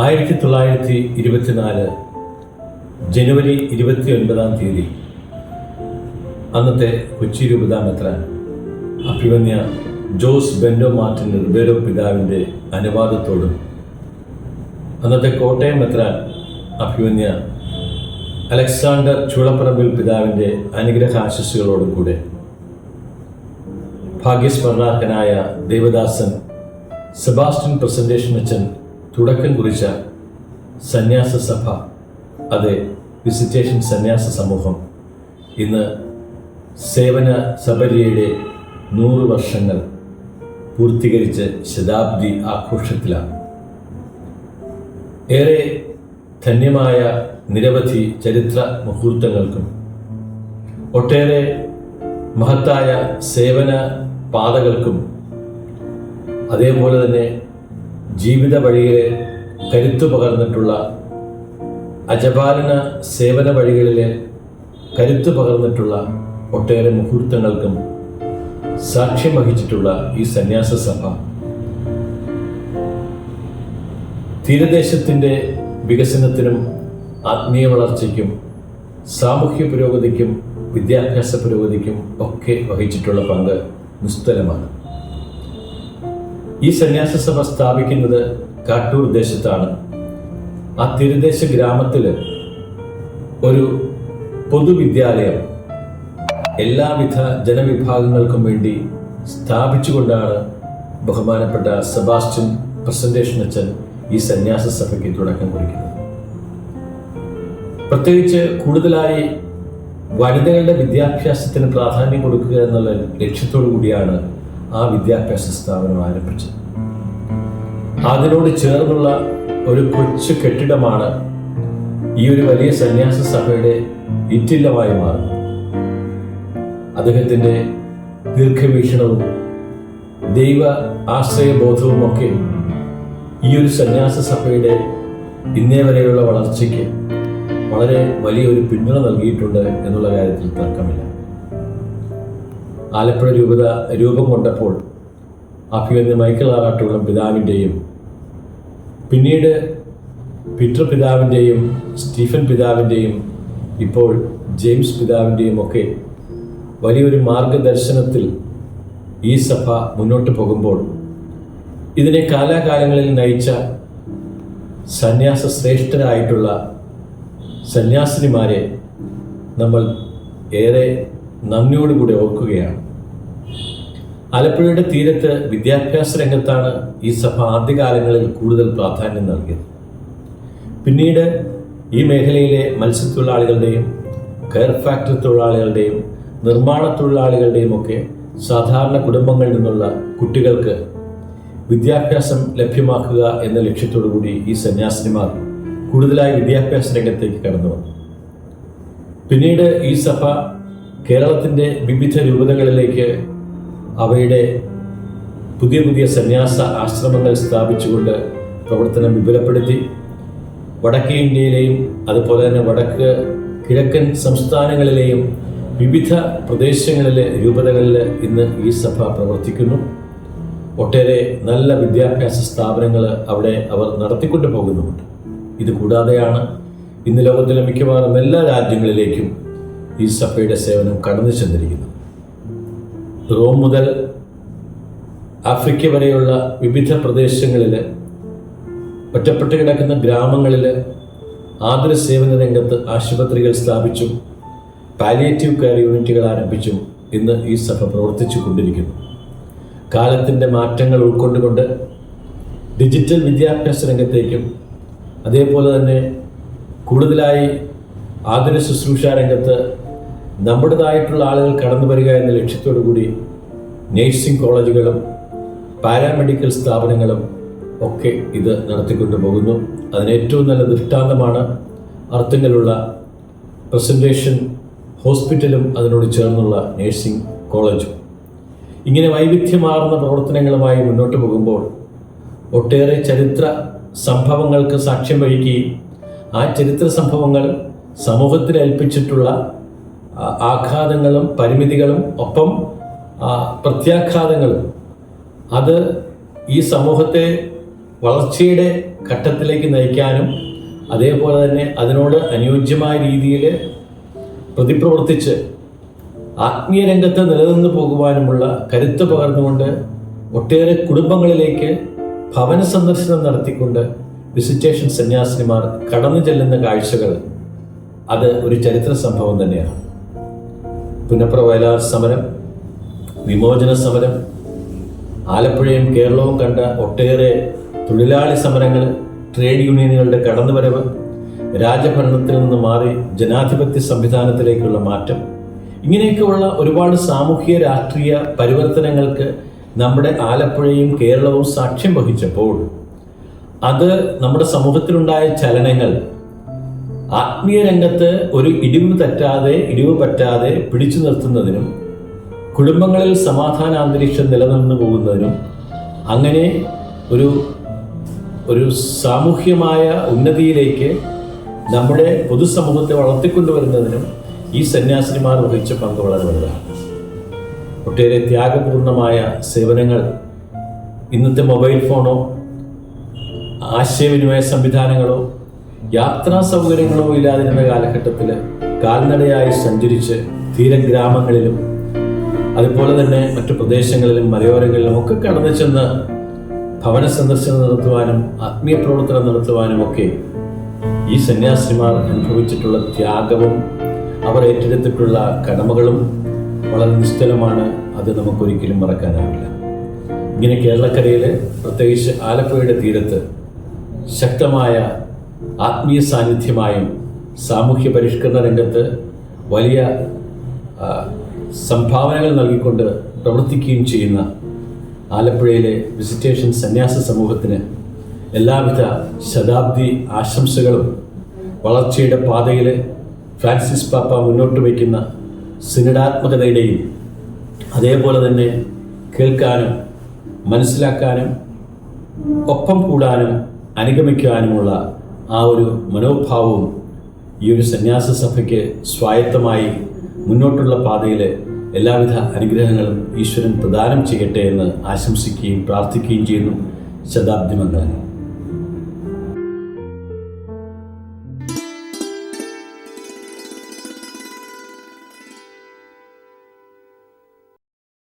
ആയിരത്തി തൊള്ളായിരത്തി ഇരുപത്തിനാല് ജനുവരി ഇരുപത്തി ഒൻപതാം തീയതി. അന്നത്തെ കൊച്ചി രൂപതാമെത്രാൻ അഭിമന്യ ജോസ് ബെൻഡോ മാർട്ടിൻ റിബേരോ പിതാവിന്റെ അനുവാദത്തോടും അന്നത്തെ കോട്ടയം മെത്രാൻ അഭിമന്യ അലക്സാണ്ടർ ചൂളപ്പറമ്പിൽ പിതാവിന്റെ അനുഗ്രഹാശിസുകളോടും കൂടെ. ഭാഗ്യസ്മരണാർഹനായ ദേവദാസൻ സെബാസ്റ്റ്യൻ പ്രസന്റേഷൻ അച്ഛൻ തുടക്കം കുറിച്ച സന്യാസ സഭ അതെ വിസിറ്റേഷൻ സന്യാസ സമൂഹം ഇന്ന് സേവന സബരിയുടെ നൂറ് വർഷങ്ങൾ പൂർത്തീകരിച്ച് ശതാബ്ദി ആഘോഷത്തിലാണ്. ഏറെ ധന്യമായ നിരവധി ചരിത്ര മുഹൂർത്തങ്ങൾക്കും ഒട്ടേറെ മഹത്തായ സേവന പാതകൾക്കും അതേപോലെ തന്നെ ജീവിത വഴിയിലെ കരുത്തു പകർന്നിട്ടുള്ള അജപാലന സേവന വഴികളിലെ കരുത്തു പകർന്നിട്ടുള്ള ഒട്ടേറെ മുഹൂർത്തങ്ങൾക്കും സാക്ഷ്യം വഹിച്ചിട്ടുള്ള ഈ സന്യാസ സഭ. തീരദേശത്തിന്റെ വികസനത്തിനും ആത്മീയ വളർച്ചയ്ക്കും സാമൂഹ്യ പുരോഗതിക്കും വിദ്യാഭ്യാസ പുരോഗതിക്കും ഒക്കെ വഹിച്ചിട്ടുള്ള പങ്ക് നിസ്തുലമാണ്. ഈ സന്യാസ സഭ സ്ഥാപിക്കുന്നത് കാട്ടൂർ ദേശത്താണ്. ആ തീരദേശ ഗ്രാമത്തിൽ ഒരു പൊതുവിദ്യാലയം എല്ലാവിധ ജനവിഭാഗങ്ങൾക്കും വേണ്ടി സ്ഥാപിച്ചുകൊണ്ടാണ് ബഹുമാനപ്പെട്ട സെബാസ്റ്റ്യൻ പ്രസന്റേഷൻ അച്ഛൻ ഈ സന്യാസ സഭയ്ക്ക് തുടക്കം കുറിക്കുന്നത്. പ്രത്യേകിച്ച് കൂടുതലായി വനിതകളുടെ വിദ്യാഭ്യാസത്തിന് പ്രാധാന്യം കൊടുക്കുക എന്നുള്ള ലക്ഷ്യത്തോടു കൂടിയാണ് ആ വിദ്യാഭ്യാസ സ്ഥാപനം ആരംഭിച്ചത് അതിനോട് ചേർന്നുള്ള ഒരു കൊച്ചു കെട്ടിടമാണ് ഈ ഒരു വലിയ സന്യാസ സഭയുടെ ഇറ്റില്ലമായി മാറുന്നത്. അദ്ദേഹത്തിന്റെ ദീർഘവീക്ഷണവും ദൈവ ആശ്രയബോധവും ഒക്കെ ഈ ഒരു സന്യാസ സഭയുടെ ഇന്നേ വരെയുള്ള വളർച്ചയ്ക്ക് വളരെ വലിയൊരു പിന്തുണ നൽകിയിട്ടുണ്ട് എന്നുള്ള കാര്യത്തിൽ തർക്കമില്ല. ആലപ്പുഴ രൂപത രൂപം കൊണ്ടപ്പോൾ അഭിമന്യ മൈക്കിൾ ആറാട്ടുള്ള പിതാവിന്റെയും പിന്നീട് പിറ്റർ പിതാവിന്റെയും സ്റ്റീഫൻ പിതാവിന്റെയും ഇപ്പോൾ ജെയിംസ് പിതാവിന്റെയും ഒക്കെ വലിയൊരു മാർഗദർശനത്തിൽ ഈ സഭ മുന്നോട്ട് പോകുമ്പോൾ ഇതിനെ കാലാകാലങ്ങളിൽ നയിച്ച സന്യാസ ശ്രേഷ്ഠരായിട്ടുള്ള സന്യാസിനിമാരെ നമ്മൾ ഏറെ നന്ദിയോടുകൂടി ഓർക്കുകയാണ്. ആലപ്പുഴയുടെ തീരത്ത് വിദ്യാഭ്യാസ രംഗത്താണ് ഈ സഭ ആദ്യകാലങ്ങളിൽ കൂടുതൽ പ്രാധാന്യം നൽകിയത്. പിന്നീട് ഈ മേഖലയിലെ മത്സ്യത്തൊഴിലാളികളുടെയും കെയർ ഫാക്ടറി തൊഴിലാളികളുടെയും നിർമ്മാണ തൊഴിലാളികളുടെയും ഒക്കെ സാധാരണ കുടുംബങ്ങളിൽ നിന്നുള്ള കുട്ടികൾക്ക് വിദ്യാഭ്യാസം ലഭ്യമാക്കുക എന്ന ലക്ഷ്യത്തോടുകൂടി ഈ സന്യാസിനിമാർ കൂടുതലായി വിദ്യാഭ്യാസ രംഗത്തേക്ക് കടന്നു വന്നു. പിന്നീട് ഈ സഭ കേരളത്തിന്റെ വിവിധ രൂപതകളിലേക്ക് അവയുടെ പുതിയ പുതിയ സന്യാസ ആശ്രമങ്ങൾ സ്ഥാപിച്ചുകൊണ്ട് പ്രവർത്തനം വിപുലപ്പെടുത്തി. വടക്കേ ഇന്ത്യയിലെയും അതുപോലെ തന്നെ വടക്ക് കിഴക്കൻ സംസ്ഥാനങ്ങളിലെയും വിവിധ പ്രദേശങ്ങളിലെ രൂപതകളിൽ ഇന്ന് ഈ സഭ പ്രവർത്തിക്കുന്നു. ഒട്ടേറെ നല്ല വിദ്യാഭ്യാസ സ്ഥാപനങ്ങൾ അവിടെ അവർ നടത്തിക്കൊണ്ട് പോകുന്നുമുണ്ട്. ഇത് കൂടാതെയാണ് ഇന്ന് ലോകത്തിലെ മിക്കവാറും എല്ലാ രാജ്യങ്ങളിലേക്കും ഈ സഭയുടെ സേവനം കടന്നു ചെന്നിരിക്കുന്നത് റോം മുതൽ ആഫ്രിക്ക വരെയുള്ള വിവിധ പ്രദേശങ്ങളിൽ ഒറ്റപ്പെട്ട് കിടക്കുന്ന ഗ്രാമങ്ങളിൽ ആതുര സേവന രംഗത്ത് ആശുപത്രികൾ സ്ഥാപിച്ചു പാലിയേറ്റീവ് കെയർ യൂണിറ്റുകൾ ആരംഭിച്ചു ഇന്ന് ഈ സഭ പ്രവർത്തിച്ചു കൊണ്ടിരിക്കുന്നു. കാലത്തിന്റെ മാറ്റങ്ങൾ ഉൾക്കൊണ്ടുകൊണ്ട് ഡിജിറ്റൽ വിദ്യാഭ്യാസ രംഗത്തേക്കും അതേപോലെ തന്നെ കൂടുതലായി ആതുര ശുശ്രൂഷ രംഗത്ത് നമ്മുടേതായിട്ടുള്ള ആളുകൾ കടന്നു വരിക എന്ന ലക്ഷ്യത്തോടു കൂടി നേഴ്സിംഗ് കോളേജുകളും പാരാമെഡിക്കൽ സ്ഥാപനങ്ങളും ഒക്കെ ഇത് നടത്തിക്കൊണ്ടു പോകുന്നു. അതിന് ഏറ്റവും നല്ല ദൃഷ്ടാന്തമാണ് അർത്ഥങ്ങളുള്ള പ്രസന്റേഷൻ ഹോസ്പിറ്റലും അതിനോട് ചേർന്നുള്ള നേഴ്സിംഗ് കോളേജും. ഇങ്ങനെ വൈവിധ്യമാർന്ന പ്രവർത്തനങ്ങളുമായി മുന്നോട്ട് പോകുമ്പോൾ ഒട്ടേറെ ചരിത്ര സംഭവങ്ങൾക്ക് സാക്ഷ്യം വഹിക്കുകയും ആ ചരിത്ര സംഭവങ്ങൾ സമൂഹത്തിൽ ഏൽപ്പിച്ചിട്ടുള്ള ആഘാതങ്ങളും പരിമിതികളും ഒപ്പം പ്രത്യാഘാതങ്ങളും അത് ഈ സമൂഹത്തെ വളർച്ചയുടെ ഘട്ടത്തിലേക്ക് നയിക്കാനും അതേപോലെ തന്നെ അതിനോട് അനുയോജ്യമായ രീതിയിൽ പ്രതിപ്രവർത്തിച്ച് ആത്മീയ രംഗത്ത് നിലനിന്ന് പോകുവാനുമുള്ള കരുത്ത് പകർന്നുകൊണ്ട് ഒട്ടേറെ കുടുംബങ്ങളിലേക്ക് ഭവന സന്ദർശനം നടത്തിക്കൊണ്ട് വിസിറ്റേഷൻ സന്യാസിനിമാർ കടന്നു ചെല്ലുന്ന കാഴ്ചകൾ അത് ഒരു ചരിത്ര സംഭവം തന്നെയാണ്. പുന്നപ്ര വയലാർ സമരം വിമോചന സമരം ആലപ്പുഴയും കേരളവും കണ്ട ഒട്ടേറെ തൊഴിലാളി സമരങ്ങൾ ട്രേഡ് യൂണിയനുകളുടെ കടന്നുവരവ് രാജഭരണത്തിൽ നിന്ന് മാറി ജനാധിപത്യ സംവിധാനത്തിലേക്കുള്ള മാറ്റം. ഇങ്ങനെയൊക്കെയുള്ള ഒരുപാട് സാമൂഹിക രാഷ്ട്രീയ പരിവർത്തനങ്ങൾക്ക് നമ്മുടെ ആലപ്പുഴയും കേരളവും സാക്ഷ്യം വഹിച്ചപ്പോൾ അത് നമ്മുടെ സമൂഹത്തിലുണ്ടായ ചലനങ്ങൾ ആത്മീയ രംഗത്ത് ഒരു ഇടിവ് തെറ്റാതെ ഇടിവ് പറ്റാതെ പിടിച്ചു നിർത്തുന്നതിനും കുടുംബങ്ങളിൽ സമാധാന അന്തരീക്ഷം നിലനിന്നു പോകുന്നതിനും അങ്ങനെ ഒരു ഒരു സാമൂഹ്യമായ ഉന്നതിയിലേക്ക് നമ്മുടെ പൊതുസമൂഹത്തെ വളർത്തിക്കൊണ്ടുവരുന്നതിനും ഈ സന്യാസിനിമാർ വഹിച്ച പങ്ക് വളരെ വലുതാണ്. ഒട്ടേറെ ത്യാഗപൂർണമായ സേവനങ്ങൾ ഇന്നത്തെ മൊബൈൽ ഫോണോ ആശയവിനിമയ സംവിധാനങ്ങളോ യാത്രാ സൗകര്യങ്ങളോ ഇല്ലാതിരുന്ന കാലഘട്ടത്തിൽ കാൽനടയായി സഞ്ചരിച്ച് തീരഗ്രാമങ്ങളിലും അതുപോലെ തന്നെ മറ്റു പ്രദേശങ്ങളിലും മലയോരങ്ങളിലും ഒക്കെ കടന്നു ചെന്ന് ഭവന സന്ദർശനം നടത്തുവാനും ആത്മീയ പ്രവർത്തനം നടത്തുവാനും ഒക്കെ ഈ സന്യാസിമാർ അനുഭവിച്ചിട്ടുള്ള ത്യാഗവും അവർ ഏറ്റെടുത്തിട്ടുള്ള കടമകളും വളരെ നിശ്ചലമാണ്. അത് നമുക്കൊരിക്കലും മറക്കാനാവില്ല. ഇങ്ങനെ കേരളക്കരയിൽ പ്രത്യേകിച്ച് ആലപ്പുഴയുടെ തീരത്ത് ശക്തമായ ആത്മീയ സാന്നിധ്യമായും സാമൂഹ്യ പരിഷ്കരണ രംഗത്ത് വലിയ സംഭാവനകൾ നൽകിക്കൊണ്ട് പ്രവർത്തിക്കുകയും ചെയ്യുന്ന ആലപ്പുഴയിലെ വിസിറ്റേഷൻ സന്യാസ സമൂഹത്തിന് എല്ലാവിധ ശതാബ്ദി ആശംസകളും വളർച്ചയുടെ പാതയിൽ ഫ്രാൻസിസ് പാപ്പ മുന്നോട്ട് വയ്ക്കുന്ന സിനിഡാത്മകതയുടെയും അതേപോലെ തന്നെ കേൾക്കാനും മനസ്സിലാക്കാനും ഒപ്പം കൂടാനും അനുഗമിക്കാനുമുള്ള ആ ഒരു മനോഭാവവും ഈ ഒരു സന്യാസ സഭയ്ക്ക് സ്വായത്തമായി മുന്നോട്ടുള്ള പാതയിൽ എല്ലാവിധ അനുഗ്രഹങ്ങളും ഈശ്വരൻ പ്രദാനം ചെയ്യട്ടെ എന്ന് ആശംസിക്കുകയും പ്രാർത്ഥിക്കുകയും ചെയ്യുന്നു. ശതാബ്ദി മംഗളങ്ങൾ.